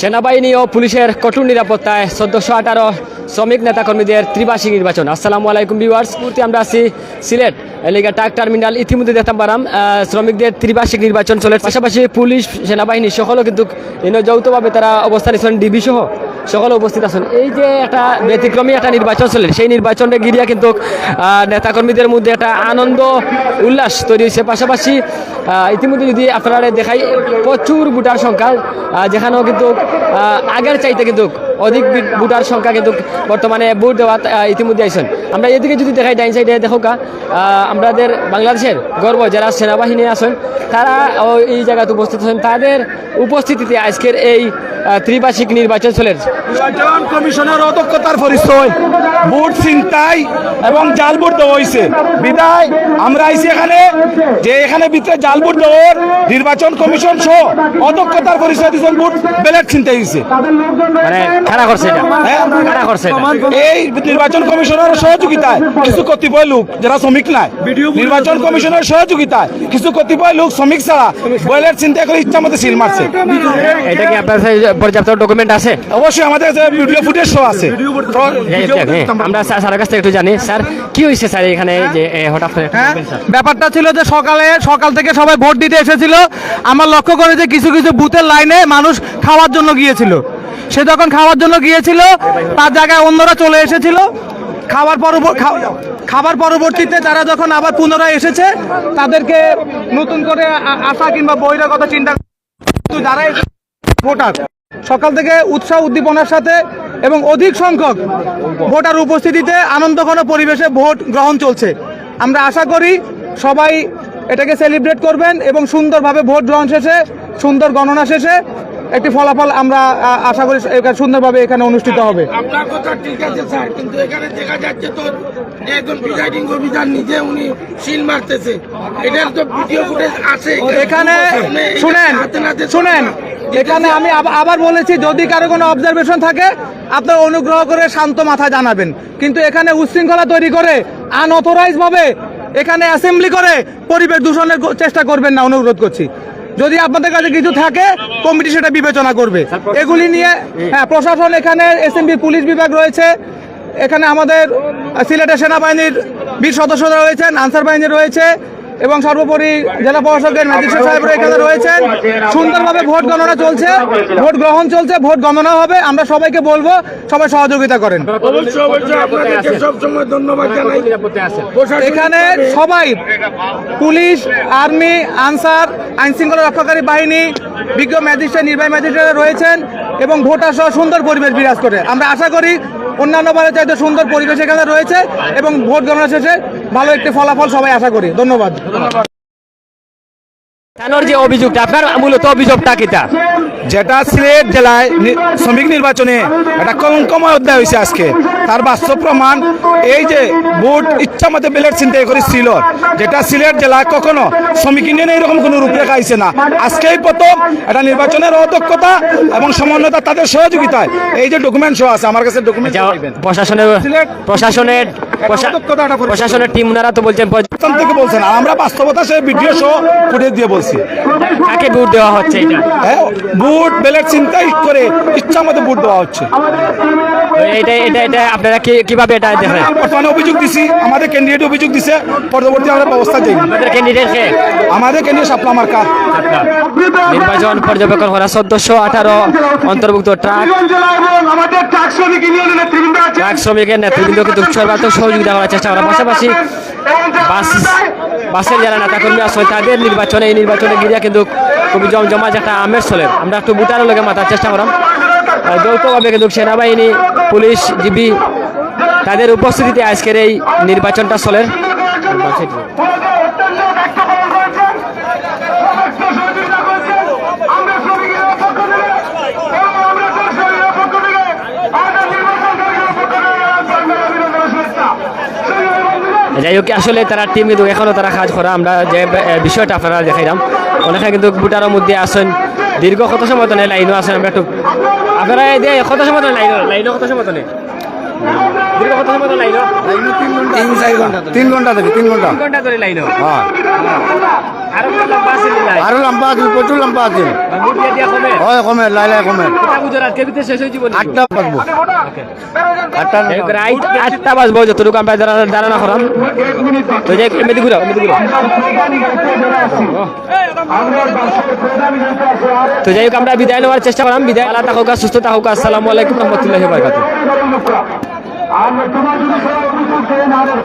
সেনাবাহিনী ও পুলিশের কঠোর নিরাপত্তায় চোদ্দশো আঠারো শ্রমিক নেতাকর্মীদের ত্রিবার্ষিক নির্বাচন। আসসালামু আলাইকুম ভিউয়ার্স মুহূর্তে আমরা আছি সিলেট, এলাকা ট্রাক টার্মিনাল, ইতিমধ্যে দেখতাম পারাম শ্রমিকদের ত্রিবার্ষিক নির্বাচন চলে পাশাপাশি পুলিশ, সেনাবাহিনী সকলও কিন্তু এনে যৌথভাবে তারা অবস্থান নিচ্ছেন ডিবি সহ সকলে উপস্থিত আছেন। এই যে একটা ব্যতিক্রমী একটা নির্বাচন চলে, সেই নির্বাচনটা গিরিয়া কিন্তু নেতাকর্মীদের মধ্যে একটা আনন্দ, উল্লাস তৈরি হয়েছে। পাশাপাশি ইতিমধ্যে যদি আপনারা দেখাই, প্রচুর ভোটার সংখ্যা যেখানেও কিন্তু আগের চাইতে কিন্তু অধিক ভোটার সংখ্যা কিন্তু বর্তমানে ভোট দেওয়া ইতিমধ্যে আইসেন। আমরা এদিকে যদি দেখাই, ডাইন সাইডে দেখো কা আমাদের বাংলাদেশের গর্ব, যারা সেনাবাহিনী আছেন, তারা এই জায়গাতে উপস্থিত আছেন, তাদের উপস্থিতিতে আজকের এই ত্রিবার্ষিক নির্বাচন চলে নির্বাচন কমিশনের পরিচয়, ভোট ছিনতাই এবং জাল ভোট দেওয়া হয়েছে বিদায়, আমরা আইসি এখানে, যে এখানে ভিতরে জাল নির্বাচন কমিশন সহ অদক্ষতার পরিচয় দিয়েছেন ভোট ব্যালট ছিনতাই হয়েছে। মানে খানা করছে এটা? হ্যাঁ? করছে এই নির্বাচন কমিশনের সহযোগিতায় কিছু কতিপয় লোক যারা শ্রমিক নাই নির্বাচন কমিশনের সহযোগিতায় কিছু কতিপয় লোক শ্রমিক ছাড়া ব্যালট চিন্তা করে ইচ্ছা মতো সিল মারছে। এটা কি আপনার পর্যাপ্ত ডকুমেন্ট আছে? অবশ্যই আমাদের ভিডিও ফুটেজ সহ আছে। আমরা স্যারের কাছ থেকে একটু জানি। স্যার কি হয়েছে স্যার এখানে যে হঠাৎ হ্যাঁ? ব্যাপারটা ছিল যে সকালে সকাল থেকে সবাই ভোট দিতে এসেছিল। আমার লক্ষ্য করে যে কিছু কিছু বুথের লাইনে মানুষ খাওয়ার জন্য গিয়েছিল। সে যখন খাওয়ার জন্য গিয়েছিল, তার জায়গায় অন্যরা চলে এসেছিল। খাবার পরব- খা- খাবার পরবর্তীতে তারা যখন আবার পুনরায় এসেছে, তাদেরকে নতুন করে আসা কিংবা বহিরা কথা চিন্তা যারা ভোটার, সকাল থেকে উৎসাহ উদ্দীপনার সাথে এবং অধিক সংখ্যক ভোটার উপস্থিতিতে আনন্দঘন পরিবেশে ভোট গ্রহণ চলছে। আমরা আশা করি সবাই এটাকে সেলিব্রেট করবেন এবং সুন্দরভাবে ভোট গ্রহণ শেষে সুন্দর গণনা শেষে একটি ফলাফল আমরা আশা করি সুন্দরভাবে এখানে অনুষ্ঠিত হবে। আপনার কথা ঠিক আছে স্যার কিন্তু এখানে দেখা যাচ্ছে তো একজন প্রিজাইডিং অফিসার নিজে উনি সিল মারতেছে। এটার তো ভিডিও ফুটেজ আছে। এখানে এটা শুনেন শুনেন এখানে আমি আব- আবার বলেছি যদি কারও কোনো অবজারভেশন থাকে আপনার অনুগ্রহ করে শান্ত মাথা জানাবেন। কিন্তু এখানে উচ্ছৃঙ্খলা তৈরি করে আনঅথরাইজ ভাবে এখানে অ্যাসেম্বলি করে পরিবেশ দূষণের চেষ্টা করবেন না অনুরোধ করছি। যদি আপনাদের কাছে কিছু থাকে কমিটি সেটা বিবেচনা করবে। এগুলি নিয়ে হ্যাঁ প্রশাসন এখানে এসএমবি পুলিশ বিভাগ রয়েছে। এখানে আমাদের সিলেটের সেনাবাহিনীর বীর সদস্যরা রয়েছেন আনসার বাহিনী রয়েছে। এবং সর্বোপরি জেলা প্রশাসকের ম্যাজিস্ট্রেট সাহেবরা এখানে রয়েছেন। সুন্দরভাবে ভোট গণনা চলছে। ভোট গ্রহণ চলছে ভোট গণনা হবে। আমরা সবাইকে বলব সবাই সহযোগিতা করেন। এখানে সবাই পুলিশ আর্মি আনসার আইন শৃঙ্খলা রক্ষাকারী বাহিনী বিজ্ঞ ম্যাজিস্ট্রেট নির্বাহী ম্যাজিস্ট্রেট রয়েছেন এবং ভোটার সহ সুন্দর পরিবেশ বিরাজ করে। আমরা আশা করি অন্যান্য বারের চাইতে সুন্দর পরিবেশ এখানে রয়েছে এবং ভোট গণনা শেষে ভালো একটি ফলাফল সবাই আশা করি। ধন্যবাদ। যে অভিযোগটা আপনার মূলত অভিযোগটা কিটা? যেটা সিলেট জেলায় শ্রমিক নির্বাচনে একটা কলঙ্কময় অধ্যায় হয়েছে আজকে। তার বাস্তব প্রমাণ এই যে ভোট ইচ্ছা মতো ব্যালট চিন্তা করেছিল যেটা সিলেট জেলায় কখনো শ্রমিক ইউনিয়নে এরকম কোনো রূপরেখা আইছে না। আজকেই প্রথম এটা নির্বাচনের অদক্ষতা এবং সমন্বয়তা তাদের সহযোগিতায়। এই যে ডকুমেন্ট সহ আছে আমার কাছে ডকুমেন্ট প্রশাসনের প্রশাসনের প্রশা- প্রশাসনের টিম ওনারা তো বলছেন থেকে বলছেন। আমরা বাস্তবতা সে ভিডিও সহ ফুটেজ দিয়ে বলছি। কাকে ভোট দেওয়া হচ্ছে এটা? হ্যাঁ বুট ব্যালট চিন্তাই করে ইচ্ছা মতো বুট দেওয়া হচ্ছে। এটা এটা এটা আপনারা কি কীভাবে এটা দেখেন বর্তমানে অভিযোগ দিছি আমাদের ক্যান্ডিডেট অভিযোগ দিছে পরবর্তী আমরা ব্যবস্থা দিই। আপনাদের ক্যান্ডিডেট কে? আমাদের ক্যান্ডিডেট সাপলা মার্কা। নির্বাচন পর্যবেক্ষণ করা চোদ্দশো আঠারো অন্তর্ভুক্ত ট্রাক। ট্রাক শ্রমিকের নেতৃবৃন্দ কিন্তু সর্বাত্মক সহযোগিতা করার চেষ্টা করা পাশাপাশি বাস বাসের যারা নেতাকর্মী আছে, তাদের নির্বাচনে এই নির্বাচনে গিয়ে কিন্তু খুবই জমজমা একটা আমের চলে আমরা একটু বুটারের লোকে মাথার চেষ্টা করাম যৌথভাবে কিন্তু সেনাবাহিনী, পুলিশ, জিবি তাদের উপস্থিতিতে আজকের এই নির্বাচনটা চলে যাই হোক, আসলে তারা টিম কিন্তু এখনও তারা কাজ করা, আমরা যে বিষয়টা আপনারা দেখাইলাম। অনেকে কিন্তু বুটারের মধ্যে আসেন দীর্ঘ কত সময় লাইনও আসেন আমরা একটু আপনারা কত সময় লাইন লাইনও কত সময় দীর্ঘ কত সময় ধরে লাইন তিন চারি ঘণ্টা তিন ঘণ্টা থেকে তিন ঘণ্টা। তিন ঘণ্টা ধরে লাইন হ্যাঁ। আরও লম্বা আছে আরও লম্বা আছিল প্রচুর লম্বা আছিল ভোট দিয়ে দিয়া কমে? হয় কমে লাই লাই কমে। আটটা বাজবো। আটটা বাজবো। যতটুকু আমরা দাঁড়ানো করাম তো যাই এমনি ঘুরাও এমনি ঘুরাও। তো যাই হোক আমরা বিদায় নেওয়ার চেষ্টা করলাম। বিদায়। আল্লাহ থাকুক সুস্থ থাকুক আসসালামু আলাইকুম রহমতুল্লাহ বারকাতুহ। আর তোমার যদি সবাই বুঝতে না